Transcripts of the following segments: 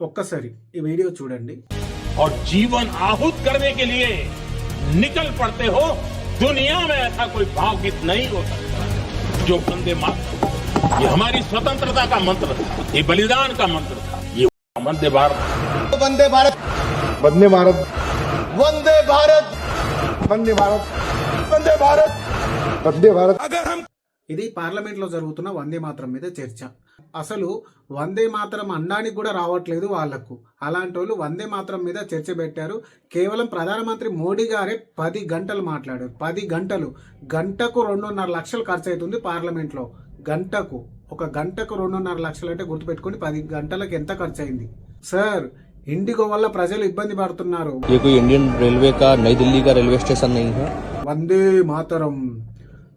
ఒక్కసారి ఈ వీడియో చూడండి और जीवन आहूत करने के लिए निकल पड़ते हो दुनिया में ऐसा कोई भावगीत नहीं हो सकता जो वंदे मातरम ये हमारी स्वतंत्रता का मंत्र था ये बलिदान का मंत्र था ये वंदे भारत वंदे भारत वंदे भारत वंदे भारत वंदे भारत वंदे भारत वंदे भारत ఇది పార్లమెంట్లో జరుగుతున్న వందే మాత్రం మీద చర్చ. అసలు వందే మాత్రం అండానికి కూడా రావట్లేదు వాళ్ళకు. అలాంటి వాళ్ళు వందే మాత్రం మీద చర్చ పెట్టారు. కేవలం ప్రధానమంత్రి మోడీ గారే పది గంటలు మాట్లాడారు. పది గంటలు. గంటకు రెండున్నర లక్షలు ఖర్చు అవుతుంది పార్లమెంట్లో. గంటకు. ఒక గంటకు రెండున్నర లక్షలు అంటే గుర్తుపెట్టుకుని పది గంటలకు ఎంత ఖర్చు అయింది సార్ ఇండిగో వల్ల ప్రజలు ఇబ్బంది పడుతున్నారు. ఇండియన్ రైల్వే కా నై కా railway station Vande Mataram.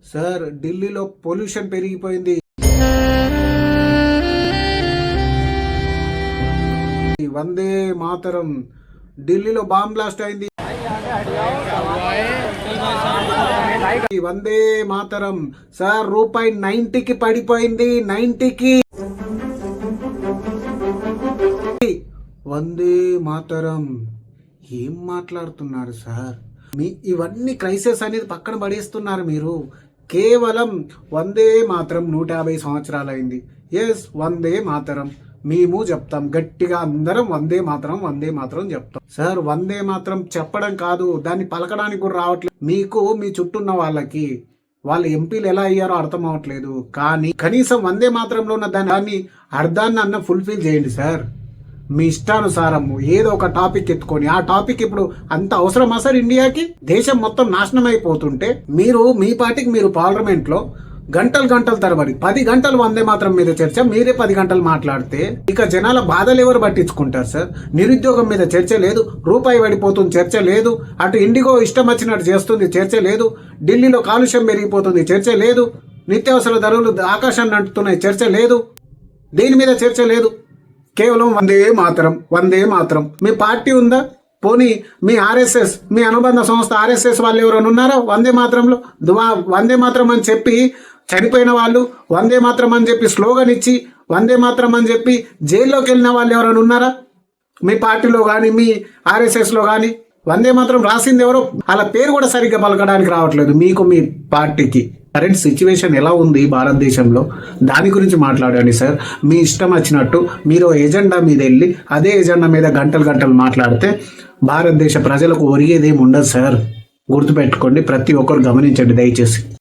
Sir ఢిల్లీలో పొల్యూషన్ పెరిగిపోయింది. వందే మాతరం. ఢిల్లీలో బాంబ్ బ్లాస్ట్ అయింది. వందే మాతరం. సార్ రూపాయి నైన్టీకి పడిపోయింది నైన్టీకి వందే మాతరం. ఏం మాట్లాడుతున్నారు సార్? మీ ఇవన్నీ క్రైసిస్ అనేది పక్కన పడేస్తున్నారు మీరు. కేవలం వందే మాత్రం నూట యాభై సంవత్సరాలైంది. ఎస్ వందే మాతరం. మేము చెప్తాం. గట్టిగా అందరం వందే మాత్రం వందే మాత్రం చెప్తాం. సార్ వందే మాత్రం చెప్పడం కాదు. దాన్ని పలకడానికి కూడా రావట్లేదు మీకు మీ చుట్టూన్న వాళ్ళకి వాళ్ళ ఎంపీలు ఎలా అయ్యారో అర్థం అవ్వట్లేదు. కానీ కనీసం వందే మాత్రంలో ఉన్న దాన్ని అర్థాన్ని అన్న ఫుల్ఫిల్ చేయండి సార్ మీ ఇష్టానుసారము ఏదో ఒక టాపిక్ ఎత్తుకొని ఆ టాపిక్ ఇప్పుడు అంత అవసరమా సార్ ఇండియాకి? దేశం మొత్తం నాశనం అయిపోతుంటే మీరు మీ పార్టీకి మీరు పార్లమెంట్లో గంటలు గంటలు తరబడి పది గంటలు వందే మాత్రం మీద చర్చ మీరే పది గంటలు మాట్లాడితే ఇక జనాల బాధలు ఎవరు పట్టించుకుంటారు సార్? నిరుద్యోగం మీద చర్చ లేదు రూపాయి పడిపోతుంది చర్చ లేదు అటు ఇండిగో ఇష్టం వచ్చినట్టు చేస్తుంది చర్చ లేదు ఢిల్లీలో కాలుష్యం పెరిగిపోతుంది చర్చ లేదు నిత్యావసర ధరలు ఆకాశాన్ని అంటున్నాయి చర్చ లేదు దేని మీద చర్చ లేదు? కేవలం వందే మాత్రం వందే మాత్రం. మీ పార్టీ ఉందా? పోనీ మీ ఆర్ఎస్ఎస్ మీ అనుబంధ సంస్థ ఆర్ఎస్ఎస్ వాళ్ళు ఎవరైనా ఉన్నారా? వందే మాత్రంలో? దువా- వందే మాత్రం అని చెప్పి చనిపోయిన వాళ్ళు వందే మాత్రం అని చెప్పి స్లోగన్ ఇచ్చి వందే మాత్రం అని చెప్పి జైల్లోకి వెళ్ళిన వాళ్ళు ఎవరైనా ఉన్నారా? మీ పార్టీలో కానీ మీ ఆర్ఎస్ఎస్లో కానీ వందే మాత్రం రాసింది ఎవరో? అలా పేరు కూడా సరిగ్గా పలకడానికి రావట్లేదు మీకు మీ పార్టీకి. కరెంట్ సిచ్యువేషన్ ఎలా ఉంది భారతదేశంలో? దాని గురించి మాట్లాడండి సార్ మీ ఇష్టం వచ్చినట్టు మీరు ఎజెండా మీద వెళ్ళి అదే ఎజెండా మీద గంటలు గంటలు మాట్లాడితే భారతదేశ ప్రజలకు ఒరిగేదేమి ఉండదు సార్ గుర్తుపెట్టుకోండి ప్రతి ఒక్కరు గమనించండి దయచేసి.